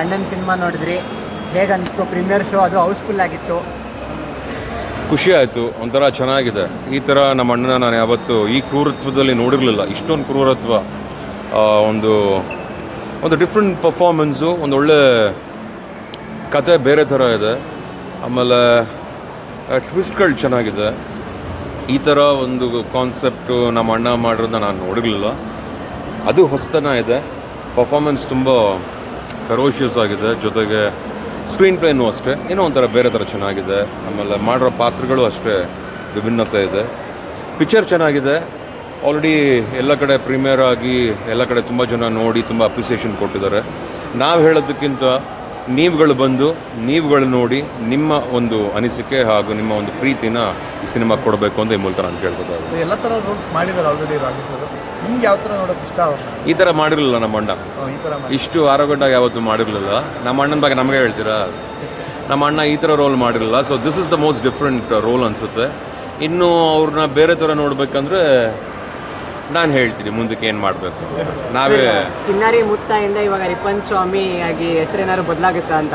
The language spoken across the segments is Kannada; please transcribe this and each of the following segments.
ಅಣ್ಣನ ಸಿನಿಮಾ ನೋಡಿದ್ರಿ. ಹೇಗೆ ಅನಿಸ್ತು? ಪ್ರೀಮಿಯರ್ ಶೋ ಅದು ಹೌಸ್ಫುಲ್ ಆಗಿತ್ತು. ಖುಷಿ ಆಯಿತು. ಒಂಥರ ಚೆನ್ನಾಗಿದೆ. ಈ ಥರ ನಮ್ಮ ಅಣ್ಣನ ನಾನು ಯಾವತ್ತು ಈ ಕ್ರೂರತ್ವದಲ್ಲಿ ನೋಡಿರಲಿಲ್ಲ. ಇಷ್ಟೊಂದು ಕ್ರೂರತ್ವ ಒಂದು ಒಂದು ಡಿಫ್ರೆಂಟ್ ಪರ್ಫಾರ್ಮೆನ್ಸು ಒಂದು ಒಳ್ಳೆ ಕತೆ ಬೇರೆ ಥರ ಇದೆ. ಆಮೇಲೆ ಟ್ವಿಸ್ಟ್ಗಳು ಚೆನ್ನಾಗಿದೆ. ಈ ಥರ ಒಂದು ಕಾನ್ಸೆಪ್ಟು ನಮ್ಮ ಅಣ್ಣ ಮಾಡಿರೋದನ್ನ ನಾನು ನೋಡಿರಲಿಲ್ಲ. ಅದು ಹೊಸತನ ಇದೆ. ಪರ್ಫಾರ್ಮೆನ್ಸ್ ತುಂಬ ಫೆರೋಷಿಯಸ್ ಆಗಿದೆ. ಜೊತೆಗೆ ಸ್ಕ್ರೀನ್ ಪ್ಲೇನು ಅಷ್ಟೇ. ಏನೋ ಒಂಥರ ಬೇರೆ ಥರ ಚೆನ್ನಾಗಿದೆ. ಆಮೇಲೆ ಮಾಡಿರೋ ಪಾತ್ರಗಳು ಅಷ್ಟೇ ವಿಭಿನ್ನತೆ ಇದೆ. ಪಿಕ್ಚರ್ ಚೆನ್ನಾಗಿದೆ. ಆಲ್ರೆಡಿ ಎಲ್ಲ ಕಡೆ ಪ್ರೀಮಿಯರ್ ಆಗಿ ಎಲ್ಲ ಕಡೆ ತುಂಬ ಜನ ನೋಡಿ ತುಂಬ ಅಪ್ರಿಸಿಯೇಷನ್ ಕೊಟ್ಟಿದ್ದಾರೆ. ನಾವು ಹೇಳೋದಕ್ಕಿಂತ ನೀವುಗಳು ಬಂದು ನೀವುಗಳು ನೋಡಿ ನಿಮ್ಮ ಒಂದು ಅನಿಸಿಕೆ ಹಾಗೂ ನಿಮ್ಮ ಒಂದು ಪ್ರೀತಿನ ಈ ಸಿನಿಮಾ ಕೊಡಬೇಕು ಅಂತ ಈ ಮೂಲಕ ನಾನು ಕೇಳ್ಬೇಕಾಗುತ್ತೆ ಸೊ ಎಲ್ಲ ಥರ ರೋಲ್ಸ್ ಮಾಡಿದ್ದಾರೆ ಆಲ್ರೆಡಿ ರಾಜೇಶ್ ಅವರು. ನಿಮ್ಗೆ ಯಾವ ಥರ ನೋಡೋಕೆ ಇಷ್ಟ ಈ ಥರ ಮಾಡಿರಲಿಲ್ಲ ನಮ್ಮ ಅಣ್ಣ. ಇಷ್ಟು ಆರೋಗ್ಯವಾಗಿ ಯಾವತ್ತೂ ಮಾಡಿರಲಿಲ್ಲ. ನಮ್ಮ ಅಣ್ಣನ ಬಗ್ಗೆ ನಮಗೆ ಹೇಳ್ತೀರಾ? ನಮ್ಮ ಅಣ್ಣ ಈ ಥರ ರೋಲ್ ಮಾಡಿರಲಿಲ್ಲ. So this is the most different role ಅನಿಸುತ್ತೆ. ಇನ್ನು ಅವ್ರನ್ನ ಬೇರೆ ಥರ ನೋಡ್ಬೇಕಂದ್ರೆ ನಾನು ಹೇಳ್ತೀನಿ ಮುಂದಕ್ಕೆ ಏನು ಮಾಡಬೇಕು ನಾವೇ ಚಿನ್ನಾರಿ ಮುತ್ತಾಯಿಂದ ಇವಾಗ ರಿಪನ್ ಸ್ವಾಮಿ ಆಗಿ ಹೆಸರೇನಾದ್ರು ಬದಲಾಗುತ್ತಾ ಅಂತ?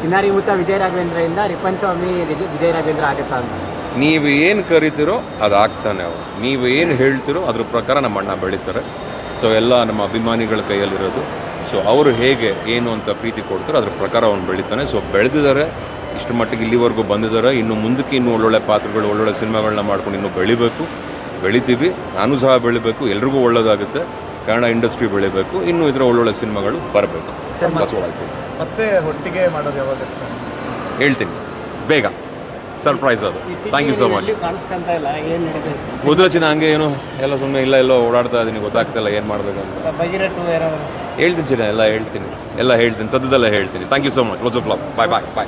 ಚಿನ್ನಾರಿ ಮುತ್ತ ವಿಜಯ ರಾಘವೇಂದ್ರದಿಂದ ರಿಪನ್ ಸ್ವಾಮಿ ವಿಜಯ ವಿಜಯ ರಾಘವೇಂದ್ರ ಆಗುತ್ತಾ ಅಂತ? ನೀವು ಏನು ಕರಿತೀರೋ ಅದು ಆಗ್ತಾನೆ ಅವರು. ನೀವು ಏನು ಹೇಳ್ತೀರೋ ಅದ್ರ ಪ್ರಕಾರ ನಮ್ಮ ಅಣ್ಣ ಬೆಳೀತಾರೆ. ಸೊ ಎಲ್ಲ ನಮ್ಮ ಅಭಿಮಾನಿಗಳ ಕೈಯಲ್ಲಿರೋದು. ಸೊ ಅವರು ಹೇಗೆ ಏನು ಅಂತ ಪ್ರೀತಿ ಕೊಡ್ತಾರೋ ಅದ್ರ ಪ್ರಕಾರ ಅವ್ನು ಬೆಳೀತಾನೆ. ಸೊ ಬೆಳೆದಿದ್ದಾರೆ ಇಷ್ಟು ಮಟ್ಟಿಗೆ ಇಲ್ಲಿವರೆಗೂ ಬಂದಿದ್ದಾರೆ. ಇನ್ನು ಮುಂದಕ್ಕೆ ಇನ್ನೂ ಒಳ್ಳೊಳ್ಳೆ ಪಾತ್ರಗಳು ಒಳ್ಳೊಳ್ಳೆ ಸಿನಿಮಾಗಳನ್ನ ಮಾಡ್ಕೊಂಡು ಇನ್ನೂ ಬೆಳಿಬೇಕು. ಬೆಳಿತೀವಿ. ನಾನು ಸಹ ಬೆಳಿಬೇಕು. ಎಲ್ರಿಗೂ ಒಳ್ಳೇದಾಗುತ್ತೆ. ಕನ್ನಡ ಇಂಡಸ್ಟ್ರಿ ಬೆಳಿಬೇಕು. ಇನ್ನೂ ಇದರ ಒಳ್ಳೊಳ್ಳೆ ಸಿನಿಮಾಗಳು ಬರಬೇಕು. ಮತ್ತೆ ಒಟ್ಟಿಗೆ ಮಾಡೋದು ಯಾವಾಗ ಸರ್? ಹೇಳ್ತೀನಿ. ಬೇಗ. ಸರ್ಪ್ರೈಸ್ ಅದು. ಥ್ಯಾಂಕ್ ಯು ಸೊ ಮಚ್ ಮೊದಲ ಚಿನ್ನ ಹಂಗೆ ಏನು? ಎಲ್ಲ ಸುಮ್ಮನೆ ಇಲ್ಲ ಎಲ್ಲೋ ಓಡಾಡ್ತಾ ಇದ್ದೀನಿ ಗೊತ್ತಾಗ್ತಿಲ್ಲ ಏನು ಮಾಡಬೇಕು ಅಂತ. ಹೇಳ್ತೀನಿ ಚಿನ್ನ ಎಲ್ಲ ಹೇಳ್ತೀನಿ. ಎಲ್ಲ ಹೇಳ್ತೀನಿ. ಸದ್ಯದಲ್ಲೇ ಹೇಳ್ತೀನಿ. Thank you so much lots of love bye bye bye